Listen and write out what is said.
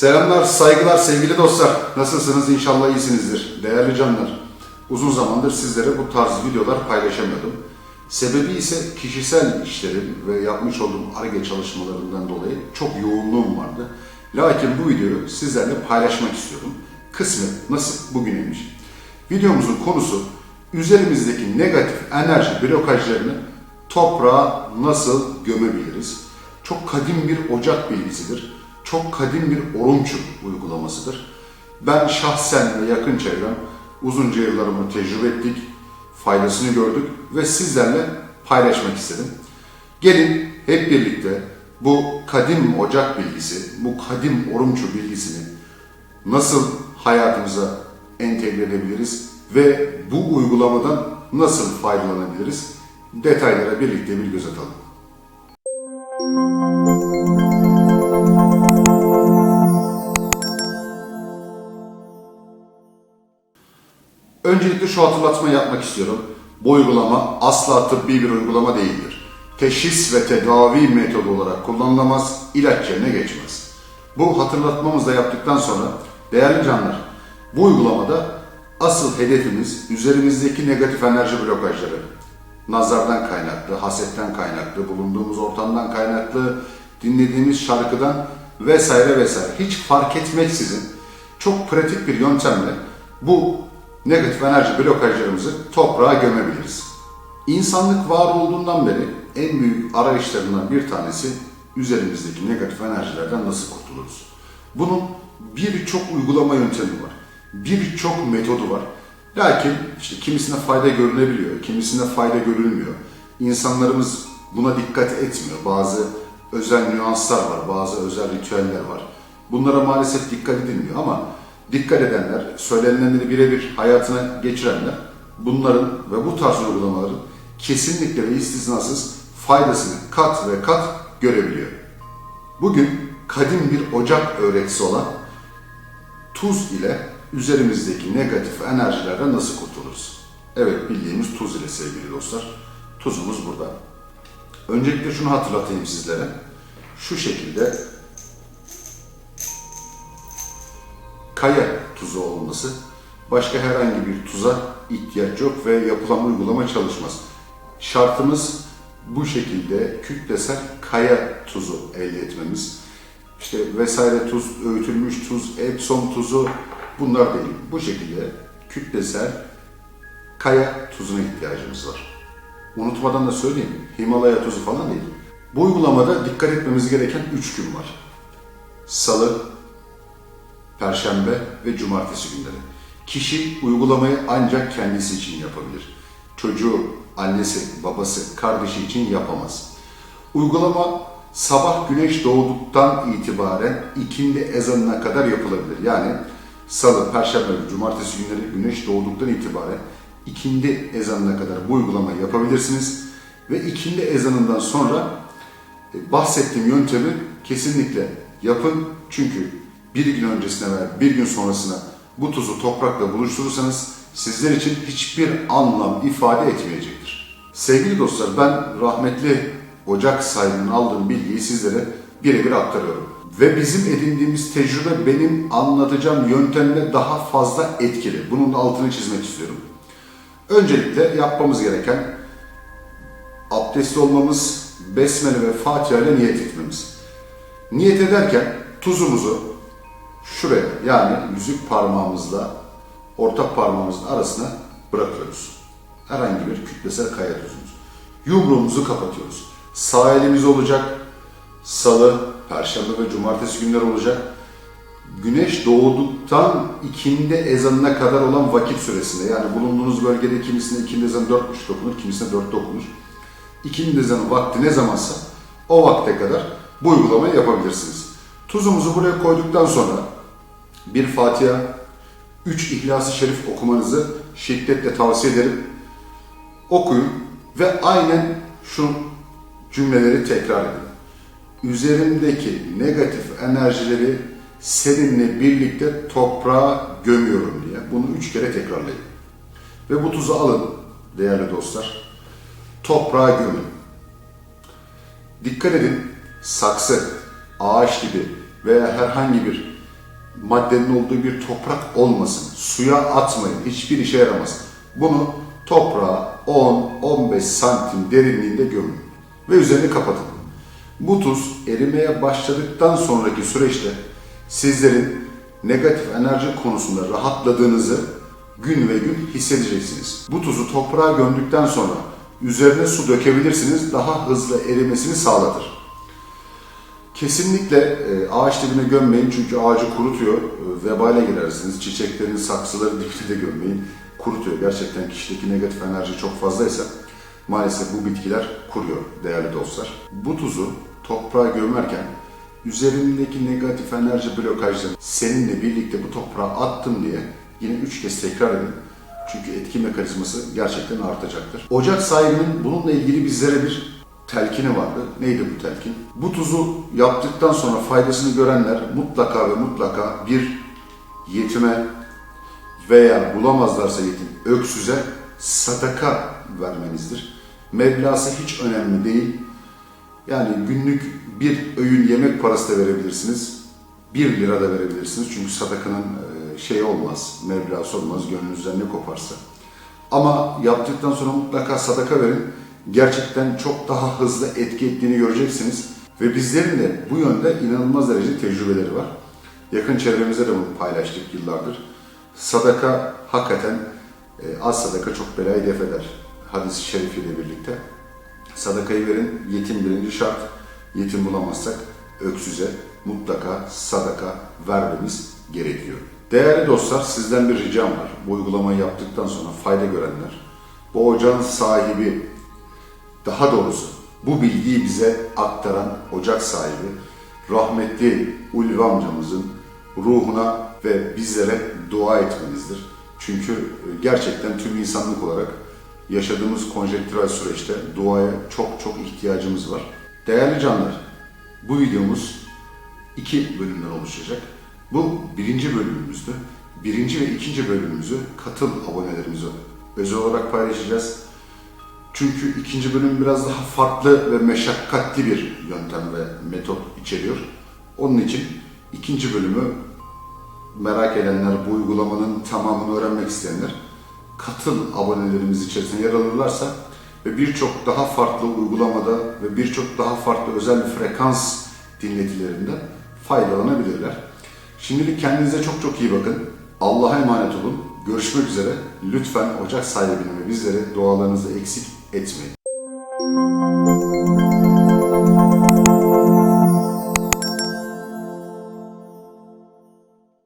Selamlar, saygılar sevgili dostlar. Nasılsınız? İnşallah iyisinizdir. Değerli canlar, uzun zamandır sizlere bu tarz videolar paylaşamıyordum. Sebebi ise kişisel işlerim ve yapmış olduğum ARGE çalışmalarından dolayı çok yoğunluğum vardı. Lakin bu videoyu sizlerle paylaşmak istiyorum. Kısmet nasip bugüneymiş. Videomuzun konusu üzerimizdeki negatif enerji blokajlarını toprağa nasıl gömebiliriz? Çok kadim bir ocak bilgisidir. Çok kadim bir orumçu uygulamasıdır. Ben şahsen ve yakın çevrem uzunca yıllarımı tecrübe ettik, faydasını gördük ve sizlerle paylaşmak istedim. Gelin hep birlikte bu kadim ocak bilgisi, bu kadim orumçu bilgisini nasıl hayatımıza entegre edebiliriz ve bu uygulamadan nasıl faydalanabiliriz? Detaylara birlikte bir göz atalım. Öncelikle şu hatırlatmayı yapmak istiyorum. Bu uygulama asla tıbbi bir uygulama değildir. Teşhis ve tedavi metodu olarak kullanılamaz, ilaç yerine geçmez. Bu hatırlatmamızı da yaptıktan sonra değerli canlar, bu uygulamada asıl hedefimiz üzerimizdeki negatif enerji blokajları, nazardan kaynaklı, hasetten kaynaklı, bulunduğumuz ortamdan kaynaklı, dinlediğimiz şarkıdan vesaire vesaire hiç fark etmeksizin çok pratik bir yöntemle bu negatif enerji blokajlarımızı toprağa gömebiliriz. İnsanlık var olduğundan beri en büyük arayışlarından bir tanesi üzerimizdeki negatif enerjilerden nasıl kurtuluruz? Bunun birçok uygulama yöntemi var. Birçok metodu var. Lakin işte kimisine fayda görülebiliyor, kimisine fayda görülmüyor. İnsanlarımız buna dikkat etmiyor. Bazı özel nüanslar var, bazı özel ritüeller var. Bunlara maalesef dikkat edilmiyor ama dikkat edenler, söylenenleri birebir hayatına geçirenler bunların ve bu tarz uygulamaların kesinlikle ve istisnasız faydasını kat ve kat görebiliyor. Bugün kadim bir ocak öğretisi olan tuz ile üzerimizdeki negatif enerjilerden nasıl kurtuluruz? Evet bildiğimiz tuz ile sevgili dostlar. Tuzumuz burada. Öncelikle şunu hatırlatayım sizlere. Şu şekilde kaya tuzu olması başka herhangi bir tuza ihtiyaç yok ve yapılan uygulama çalışmaz. Şartımız bu şekilde kütlesel kaya tuzu elde etmemiz. İşte vesaire tuz, öğütülmüş tuz, Epsom tuzu bunlar değil. Bu şekilde kütlesel kaya tuzuna ihtiyacımız var. Unutmadan da söyleyeyim, Himalaya tuzu falan değil. Bu uygulamada dikkat etmemiz gereken 3 gün var. Salı, Perşembe ve Cumartesi günleri. Kişi uygulamayı ancak kendisi için yapabilir. Çocuğu, annesi, babası, kardeşi için yapamaz. Uygulama sabah güneş doğduktan itibaren ikindi ezanına kadar yapılabilir. Yani salı, perşembe ve cumartesi günleri güneş doğduktan itibaren ikindi ezanına kadar bu uygulamayı yapabilirsiniz. Ve ikindi ezanından sonra e, bahsettiğim yöntemi kesinlikle yapın. Çünkü bir gün öncesine veya bir gün sonrasına bu tuzu toprakla buluşturursanız sizler için hiçbir anlam ifade etmeyecektir. Sevgili dostlar ben rahmetli ocak sahibinin aldığım bilgiyi sizlere birebir aktarıyorum. Ve bizim edindiğimiz tecrübe benim anlatacağım yöntemle daha fazla etkili. Bunun altını çizmek istiyorum. Öncelikle yapmamız gereken abdestli olmamız, besmele ve fatiha ile niyet etmemiz. Niyet ederken tuzumuzu şuraya yani yüzük parmağımızla ortak parmağımızın arasına bırakıyoruz. Herhangi bir kütlesel kaya tuzumuz. Yumruğumuzu kapatıyoruz. Sağ elimiz olacak. Salı, perşembe ve cumartesi günler olacak. Güneş doğduktan ikindi ezanına kadar olan vakit süresinde yani bulunduğunuz bölgede kimisine ikindi ezanı dört buçuk okunur, kimisine dörtte okunur. İkindi ezanı vakti ne zamansa o vakte kadar bu uygulamayı yapabilirsiniz. Tuzumuzu buraya koyduktan sonra bir Fatiha, üç İhlas-ı Şerif okumanızı şiddetle tavsiye ederim. Okuyun ve aynen şu cümleleri tekrar edin. Üzerimdeki negatif enerjileri seninle birlikte toprağa gömüyorum diye bunu üç kere tekrarlayın. Ve bu tuzu alın değerli dostlar. Toprağa gömün. Dikkat edin saksı, ağaç gibi veya herhangi bir maddenin olduğu bir toprak olmasın. Suya atmayın. Hiçbir işe yaramaz. Bunu toprağa 10-15 santim derinliğinde gömün ve üzerini kapatın. Bu tuz erimeye başladıktan sonraki süreçte sizlerin negatif enerji konusunda rahatladığınızı gün ve gün hissedeceksiniz. Bu tuzu toprağa gömdükten sonra üzerine su dökebilirsiniz. Daha hızlı erimesini sağlatır. Kesinlikle e, ağaç dibine gömmeyin çünkü ağacı kurutuyor. E, Vebale girersiniz. Çiçeklerin saksıları dibine de gömmeyin. Kurutuyor. Gerçekten kişideki negatif enerji çok fazlaysa maalesef bu bitkiler kuruyor değerli dostlar. Bu tuzu toprağa gömerken üzerindeki negatif enerji blokajlarını seninle birlikte bu toprağa attım diye yine üç kez tekrar edin. Çünkü etki mekanizması gerçekten artacaktır. Ocak sahibinin bununla ilgili bizlere bir telkini vardı. Neydi bu telkin? Bu tuzu yaptıktan sonra faydasını görenler mutlaka ve mutlaka bir yetime veya bulamazlarsa yetim öksüze sadaka vermenizdir. Meblası hiç önemli değil. Yani günlük bir öğün yemek parası da verebilirsiniz. 1 lira da verebilirsiniz. Çünkü sadakanın şey olmaz, meblası olmaz gönlünüzden ne koparsa. Ama yaptıktan sonra mutlaka sadaka verin. Gerçekten çok daha hızlı etki ettiğini göreceksiniz. Ve bizlerin de bu yönde inanılmaz derece tecrübeleri var. Yakın çevremize de bunu paylaştık yıllardır. Sadaka hakikaten e, az sadaka çok belayı def eder. Hadis-i şerifiyle birlikte. Sadakayı verin, yetim birinci şart. Yetim bulamazsak öksüze mutlaka sadaka vermemiz gerekiyor. Değerli dostlar sizden bir ricam var. Bu uygulamayı yaptıktan sonra fayda görenler, bu ocağın sahibi, daha doğrusu bu bilgiyi bize aktaran ocak sahibi, rahmetli Ulvi amcamızın ruhuna ve bizlere dua etmenizdir. Çünkü gerçekten tüm insanlık olarak yaşadığımız konjektürel süreçte duaya çok çok ihtiyacımız var. Değerli canlar, bu videomuz iki bölümden oluşacak. Bu birinci bölümümüzdü. Birinci ve ikinci bölümümüzü katıl abonelerimize özel olarak paylaşacağız. Çünkü ikinci bölüm biraz daha farklı ve meşakkatli bir yöntem ve metot içeriyor. Onun için ikinci bölümü merak edenler, bu uygulamanın tamamını öğrenmek isteyenler katıl abonelerimiz içerisinde yer alırlarsa ve birçok daha farklı uygulamada ve birçok daha farklı özel bir frekans dinletilerinden faydalanabilirler. Şimdilik kendinize çok çok iyi bakın. Allah'a emanet olun. Görüşmek üzere. Lütfen ocak sahibini ve bizlere dualarınızı eksik it's me.